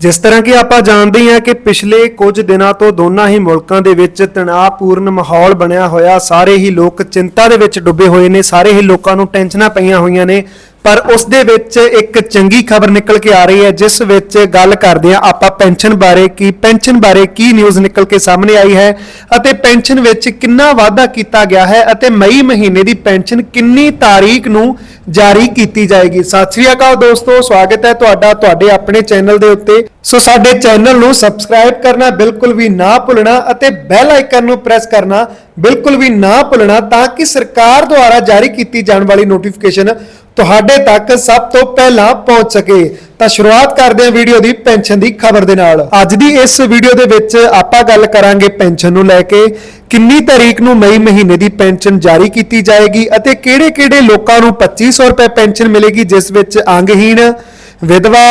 ਜਿਸ ਤਰ੍ਹਾਂ ਕਿ ਆਪਾਂ ਜਾਣਦੇ ਹਾਂ ਕਿ ਪਿਛਲੇ ਕੁਝ ਦਿਨਾਂ ਤੋਂ ਦੋਨਾਂ ਹੀ ਮੁਲਕਾਂ ਦੇ ਵਿੱਚ ਤਣਾਅਪੂਰਨ ਮਾਹੌਲ ਬਣਿਆ ਹੋਇਆ। ਸਾਰੇ ਹੀ ਲੋਕ ਚਿੰਤਾ ਦੇ ਵਿੱਚ ਡੁੱਬੇ ਹੋਏ ਨੇ। ਸਾਰੇ ਹੀ ਲੋਕਾਂ ਨੂੰ ਟੈਨਸ਼ਨਾਂ ਪਈਆਂ ਹੋਈਆਂ ਨੇ। ਪਰ ਉਸ ਦੇ ਵਿੱਚ ਇੱਕ ਚੰਗੀ ਖਬਰ ਨਿਕਲ ਕੇ ਆ ਰਹੀ ਹੈ, ਜਿਸ ਵਿੱਚ ਗੱਲ ਕਰਦੇ ਹਾਂ ਆਪਾਂ ਪੈਨਸ਼ਨ ਬਾਰੇ ਕੀ, ਪੈਨਸ਼ਨ ਬਾਰੇ ਕੀ ਨਿਊਜ਼ ਨਿਕਲ ਕੇ ਸਾਹਮਣੇ ਆਈ ਹੈ ਅਤੇ ਪੈਨਸ਼ਨ ਵਿੱਚ ਕਿੰਨਾ ਵਾਧਾ ਕੀਤਾ ਗਿਆ ਹੈ ਅਤੇ ਮਈ ਮਹੀਨੇ ਦੀ ਪੈਨਸ਼ਨ ਕਿੰਨੀ ਤਾਰੀਖ ਨੂੰ ਜਾਰੀ ਕੀਤੀ ਜਾਏਗੀ। ਸਤਿ ਸ੍ਰੀ ਅਕਾਲ ਦੋਸਤੋ, ਸਵਾਗਤ ਹੈ ਤੁਹਾਡਾ ਤੁਹਾਡੇ ਆਪਣੇ ਚੈਨਲ ਦੇ ਉੱਤੇ। ਸੋ ਸਾਡੇ ਚੈਨਲ ਨੂੰ ਸਬਸਕ੍ਰਾਈਬ ਕਰਨਾ ਬਿਲਕੁਲ ਵੀ ਨਾ ਭੁੱਲਣਾ ਅਤੇ ਬੈਲ ਆਈਕਨ ਨੂੰ ਪ੍ਰੈਸ ਕਰਨਾ ਬਿਲਕੁਲ ਵੀ ਨਾ ਭੁੱਲਣਾ ਤਾਂ ਕਿ ਸਰਕਾਰ ਦੁਆਰਾ ਜਾਰੀ ਕੀਤੀ ਜਾਣ ਵਾਲੀ ਨੋਟੀਫਿਕੇਸ਼ਨ ਤੁਹਾਡੇ ਤੱਕ ਸਭ ਤੋਂ ਪਹਿਲਾਂ ਪਹੁੰਚ ਸਕੇ। ਤਾਂ ਸ਼ੁਰੂਆਤ ਕਰਦੇ ਹਾਂ ਵੀਡੀਓ ਦੀ ਪੈਨਸ਼ਨ ਦੀ ਖਬਰ ਦੇ ਨਾਲ। ਅੱਜ ਦੀ ਇਸ ਵੀਡੀਓ ਦੇ ਵਿੱਚ ਆਪਾਂ ਗੱਲ ਕਰਾਂਗੇ ਪੈਨਸ਼ਨ ਨੂੰ ਲੈ ਕੇ। ਕਿੰਨੀ ਤਾਰੀਖ ਨੂੰ ਮਈ ਮਹੀਨੇ ਦੀ ਪੈਨਸ਼ਨ ਜਾਰੀ ਕੀਤੀ ਜਾਏਗੀ ਅਤੇ ਕਿਹੜੇ-ਕਿਹੜੇ ਲੋਕਾਂ ਨੂੰ 2500 ਰੁਪਏ ਪੈਨਸ਼ਨ ਮਿਲੇਗੀ, ਜਿਸ ਵਿੱਚ ਅੰਗਹੀਣ, ਵਿਧਵਾ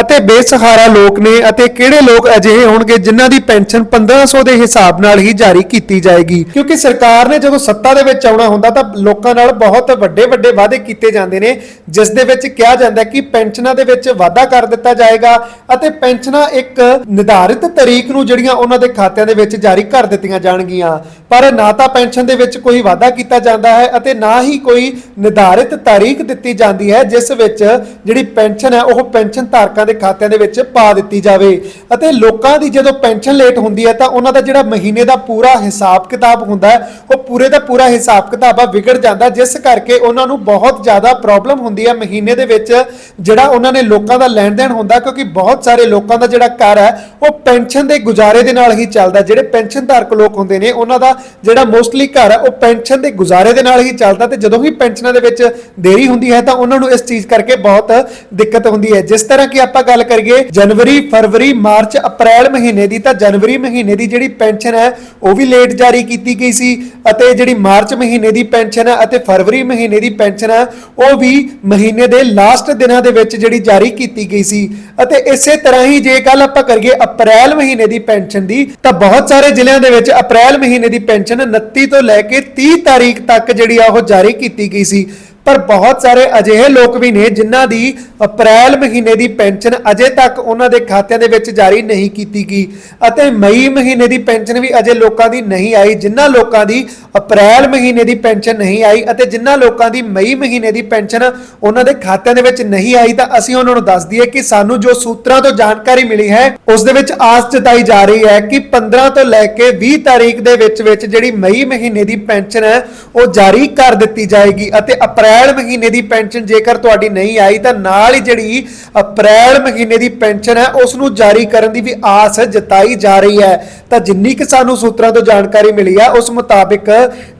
ਅਤੇ ਬੇਸਹਾਰਾ ਲੋਕ ਨੇ ਅਤੇ ਕਿਹੜੇ ਲੋਕ ਅਜਿਹੇ ਹੋਣਗੇ ਜਿਨ੍ਹਾਂ ਦੀ ਪੈਨਸ਼ਨ 1500 ਦੇ ਹਿਸਾਬ ਨਾਲ ਹੀ ਜਾਰੀ ਕੀਤੀ ਜਾਏਗੀ? ਕਿਉਂਕਿ ਸਰਕਾਰ ਨੇ ਜਦੋਂ ਸੱਤਾ ਦੇ ਵਿੱਚ ਆਉਣਾ ਹੁੰਦਾ ਤਾਂ ਲੋਕਾਂ ਨਾਲ ਬਹੁਤ ਵੱਡੇ ਵੱਡੇ ਵਾਅਦੇ ਕੀਤੇ ਜਾਂਦੇ ਨੇ, ਜਿਸ ਦੇ ਵਿੱਚ ਕਿਹਾ ਜਾਂਦਾ ਕਿ ਪੈਨਸ਼ਨਾਂ ਦੇ ਵਿੱਚ ਵਾਧਾ ਕਰ ਦਿੱਤਾ ਜਾਏਗਾ ਅਤੇ ਪੈਨਸ਼ਨਾਂ ਇੱਕ ਨਿਰਧਾਰਿਤ ਤਰੀਕ ਨੂੰ ਜਿਹੜੀਆਂ ਉਹਨਾਂ ਦੇ ਖਾਤਿਆਂ ਦੇ ਵਿੱਚ ਜਾਰੀ ਕਰ ਦਿੱਤੀਆਂ ਜਾਣਗੀਆਂ। ਪਰ ਨਾ ਤਾਂ ਪੈਨਸ਼ਨ ਦੇ ਵਿੱਚ ਕੋਈ ਵਾਧਾ ਕੀਤਾ ਜਾਂਦਾ ਹੈ ਅਤੇ ਨਾ ਹੀ ਕੋਈ ਨਿਰਧਾਰਿਤ ਤਾਰੀਖ ਦਿੱਤੀ ਜਾਂਦੀ ਹੈ, ਜਿਸ ਵਿੱਚ ਜਿਹੜੀ ਪੈਨਸ਼ਨ ਹੈ ਉਹ ਪੈਨਸ਼ਨ ਧਾਰਕਾਂ ਦੇ ਖਾਤਿਆਂ ਦੇ ਵਿੱਚ ਪਾ ਦਿੱਤੀ ਜਾਵੇ। ਅਤੇ ਲੋਕਾਂ ਦੀ ਜਦੋਂ ਪੈਨਸ਼ਨ ਲੇਟ ਹੁੰਦੀ ਹੈ ਤਾਂ ਉਹਨਾਂ ਦਾ ਜਿਹੜਾ ਮਹੀਨੇ ਦਾ ਪੂਰਾ ਹਿਸਾਬ ਕਿਤਾਬ ਹੁੰਦਾ ਹੈ, ਉਹ ਪੂਰੇ ਦਾ ਪੂਰਾ ਹਿਸਾਬ ਕਿਤਾਬ ਆ ਵਿਗੜ ਜਾਂਦਾ ਜਿਸ ਕਰਕੇ ਉਹਨਾਂ ਨੂੰ ਬਹੁਤ ਜ਼ਿਆਦਾ ਪ੍ਰੋਬਲਮ ਹੁੰਦੀ ਹੈ ਮਹੀਨੇ ਦੇ ਵਿੱਚ ਜਿਹੜਾ ਉਹਨਾਂ ਨੇ ਲੋਕਾਂ ਦਾ ਲੈਣ ਦੇਣ ਹੁੰਦਾ ਕਿਉਂਕਿ ਬਹੁਤ ਸਾਰੇ ਲੋਕਾਂ ਦਾ ਜਿਹੜਾ ਘਰ ਹੈ, ਉਹ ਪੈਨਸ਼ਨ ਦੇ ਗੁਜ਼ਾਰੇ ਦੇ ਨਾਲ ਹੀ ਚੱਲਦਾ ਜਿਹੜੇ ਪੈਨਸ਼ਨ ਧਾਰਕ ਲੋਕ ਹੁੰਦੇ ਨੇ, ਉਹਨਾਂ ਦਾ ਜਿਹੜਾ ਮੋਸਟਲੀ ਘਰ ਹੈ, ਉਹ ਪੈਨਸ਼ਨ ਦੇ ਗੁਜ਼ਾਰੇ ਦੇ ਨਾਲ ਹੀ ਚੱਲਦਾ ਤੇ ਜਦੋਂ ਵੀ ਪੈਨਸ਼ਨਾਂ ਦੇ ਵਿੱਚ ਦੇਰੀ ਹੁੰਦੀ ਹੈ ਤਾਂ ਉਹਨਾਂ ਨੂੰ ਇਸ ਚੀਜ਼ ਕਰਕੇ ਬਹੁਤ ਦਿੱਕਤ ਹੁੰਦੀ ਹੈ। ਜਿਸ ਤਰ੍ਹਾਂ ਕਿ ਆਪਾਂ ਗੱਲ ਕਰੀਏ ਜਨਵਰੀ, ਫਰਵਰੀ, ਮਾਰਚ, ਅਪ੍ਰੈਲ ਮਹੀਨੇ ਦੀ, ਤਾਂ ਜਨਵਰੀ ਮਹੀਨੇ ਦੀ ਜਿਹੜੀ ਪੈਨਸ਼ਨ ਹੈ, ਉਹ ਵੀ ਲੇਟ ਜਾਰੀ ਕੀਤੀ ਗਈ ਸੀ ਅਤੇ ਜਿਹੜੀ ਮਾਰਚ ਮਹੀਨੇ ਦੀ ਪੈਨਸ਼ਨ ਹੈ ਅਤੇ ਫਰਵਰੀ ਮਹੀਨੇ ਦੀ ਪੈਨਸ਼ਨ ਹੈ, ਉਹ ਵੀ ਮਹੀਨੇ ਦੇ ਲਾਸਟ ਦਿਨਾਂ ਦੇ ਵਿੱਚ ਜਿਹੜੀ ਜਾਰੀ ਕੀਤੀ ਗਈ ਸੀ। ਅਤੇ ਇਸੇ ਤਰ੍ਹਾਂ ਹੀ ਜੇ ਕੱਲ ਆਪਾਂ ਕਰੀਏ ਅਪ੍ਰੈਲ ਮਹੀਨੇ ਦੀ ਪੈਨਸ਼ਨ ਦੀ, ਤਾਂ ਬਹੁਤ ਸਾਰੇ ਜ਼ਿਲ੍ਹਿਆਂ ਦੇ ਵਿੱਚ ਅਪ੍ਰੈਲ ਮਹੀਨੇ ਦੀ ਪੈਨਸ਼ਨ 29 ਤੋਂ ਲੈ ਕੇ 30 ਤਾਰੀਖ ਤੱਕ ਜਿਹੜੀ ਆ ਉਹ ਜਾਰੀ ਕੀਤੀ ਗਈ ਸੀ। ਪਰ ਬਹੁਤ ਸਾਰੇ ਅਜਿਹੇ ਲੋਕ ਵੀ ਨੇ ਜਿਨ੍ਹਾਂ ਦੀ ਅਪ੍ਰੈਲ ਮਹੀਨੇ ਦੀ ਪੈਨਸ਼ਨ ਅਜੇ ਤੱਕ ਉਹਨਾਂ ਦੇ ਖਾਤਿਆਂ ਦੇ ਵਿੱਚ ਜਾਰੀ ਨਹੀਂ ਕੀਤੀ ਗਈ। ਅਤੇ ਮਈ ਮਹੀਨੇ ਦੀ ਪੈਨਸ਼ਨ ਵੀ ਅਜੇ ਲੋਕਾਂ ਦੀ ਨਹੀਂ ਆਈ, ਜਿਨ੍ਹਾਂ ਲੋਕਾਂ ਦੀ ਅਪ੍ਰੈਲ ਮਹੀਨੇ ਦੀ ਪੈਨਸ਼ਨ ਨਹੀਂ ਆਈ ਅਤੇ ਜਿਨ੍ਹਾਂ ਲੋਕਾਂ ਦੀ ਮਈ ਮਹੀਨੇ ਦੀ ਪੈਨਸ਼ਨ ਉਹਨਾਂ ਦੇ ਖਾਤਿਆਂ ਦੇ ਵਿੱਚ ਨਹੀਂ ਆਈ, ਤਾਂ ਅਸੀਂ ਉਹਨਾਂ ਨੂੰ ਦੱਸ ਦਈਏ ਕਿ ਸਾਨੂੰ ਜੋ ਸੂਤਰਾਂ ਤੋਂ ਜਾਣਕਾਰੀ ਮਿਲੀ ਹੈ, ਉਸ ਦੇ ਵਿੱਚ ਆਸ ਜਤਾਈ ਜਾ ਰਹੀ ਹੈ ਕਿ 15 ਤੋਂ ਲੈ ਕੇ 20 ਤਾਰੀਖ ਦੇ ਵਿੱਚ ਵਿੱਚ ਜਿਹੜੀ ਮਈ ਮਹੀਨੇ ਦੀ ਪੈਨਸ਼ਨ ਹੈ, ਉਹ ਜਾਰੀ ਕਰ ਦਿੱਤੀ ਜਾਏਗੀ ਅਤੇ ਅਪ੍ਰੈਲ ਮਹੀਨੇ ਦੀ ਪੈਨਸ਼ਨ ਜੇਕਰ ਤੁਹਾਡੀ ਨਹੀਂ ਆਈ, ਤਾਂ ਨਾਲ ਹੀ ਜਿਹੜੀ ਅਪ੍ਰੈਲ ਮਹੀਨੇ ਦੀ ਪੈਨਸ਼ਨ ਹੈ ਉਸ ਨੂੰ ਜਾਰੀ ਕਰਨ ਦੀ ਵੀ ਆਸ ਜਤਾਈ ਜਾ ਰਹੀ ਹੈ। ਤਾਂ ਜਿੰਨੀ ਕਿ ਸਾਨੂੰ ਸੂਤਰਾਂ ਤੋਂ ਜਾਣਕਾਰੀ ਮਿਲੀ ਹੈ ਉਸ ਮੁਤਾਬਿਕ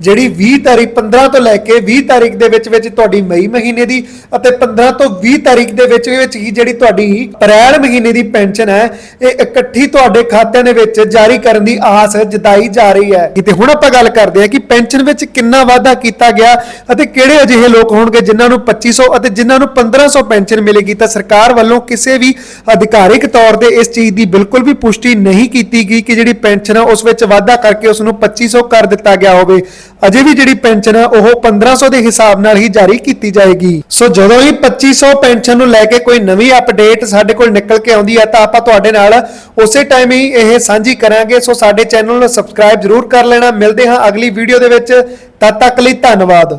ਜਿਹੜੀ 20 ਤਾਰੀਖ 15 ਤੋਂ ਲੈ ਕੇ 20 ਤਾਰੀਖ ਦੇ ਵਿੱਚ ਵਿੱਚ ਤੁਹਾਡੀ ਮਈ ਮਹੀਨੇ ਦੀ ਅਤੇ 15 ਤੋਂ 20 ਤਾਰੀਖ ਦੇ ਵਿੱਚ ਵਿੱਚ ਹੀ ਜਿਹੜੀ ਤੁਹਾਡੀ ਅਪ੍ਰੈਲ ਮਹੀਨੇ ਦੀ ਪੈਨਸ਼ਨ ਹੈ, ਇਹ ਇਕੱਠੀ ਤੁਹਾਡੇ ਖਾਤਿਆਂ ਦੇ ਵਿੱਚ ਜਾਰੀ ਕਰਨ ਦੀ ਆਸ ਜਤਾਈ ਜਾ ਰਹੀ ਹੈ। ਤੇ ਹੁਣ ਆਪਾਂ ਗੱਲ ਕਰਦੇ ਹਾਂ ਕਿ ਪੈਨਸ਼ਨ ਵਿੱਚ ਕਿੰਨਾ ਵਾਧਾ ਕੀਤਾ ਗਿਆ ਅਤੇ ਕਿਹੜੇ ਅਜਿਹੇ ਲੋਕ ਹੋਣਗੇ ਜਿਨ੍ਹਾਂ ਨੂੰ 2500 ਅਤੇ ਜਿਨ੍ਹਾਂ ਨੂੰ 1500 ਪੈਨਸ਼ਨ ਮਿਲੇਗੀ, ਤਾਂ ਸਰਕਾਰ ਵੱਲੋਂ ਕਿਸੇ ਵੀ ਅਧਿਕਾਰਿਕ ਤੌਰ ਤੇ ਇਸ ਚੀਜ਼ ਦੀ ਬਿਲਕੁਲ ਵੀ ਪੁਸ਼ਟੀ ਨਹੀਂ ਕੀਤੀ ਗਈ ਕਿ ਜਿਹੜੀ ਪੈਨਸ਼ਨ ਹੈ ਉਸ ਵਿੱਚ ਵਾਧਾ ਕਰਕੇ ਉਸ ਨੂੰ 2500 ਕਰ ਦਿੱਤਾ ਗਿਆ ਹੋਵੇ। ਅਜੇ ਵੀ ਜਿਹੜੀ ਪੈਨਸ਼ਨ ਹੈ ਉਹ 1500 ਦੇ ਹਿਸਾਬ ਨਾਲ ਹੀ ਜਾਰੀ ਕੀਤੀ ਜਾਏਗੀ। ਸੋ ਜਦੋਂ ਹੀ 2500 ਪੈਨਸ਼ਨ ਨੂੰ ਲੈ ਕੇ ਕੋਈ ਨਵੀਂ ਅਪਡੇਟ ਸਾਡੇ ਕੋਲ ਨਿਕਲ ਕੇ ਆਉਂਦੀ ਹੈ ਤਾਂ ਆਪਾਂ ਤੁਹਾਡੇ ਨਾਲ ਉਸੇ ਟਾਈਮ ਹੀ ਇਹ ਸਾਂਝੀ ਕਰਾਂਗੇ। ਸੋ ਸਾਡੇ ਚੈਨਲ ਨੂੰ ਸਬਸਕ੍ਰਾਈਬ ਜਰੂਰ ਕਰ ਲੈਣਾ। ਮਿਲਦੇ ਹਾਂ ਅਗਲੀ ਵੀਡੀਓ ਦੇ ਵਿੱਚ। ਤਦ ਤੱਕ ਲਈ ਧੰਨਵਾਦ।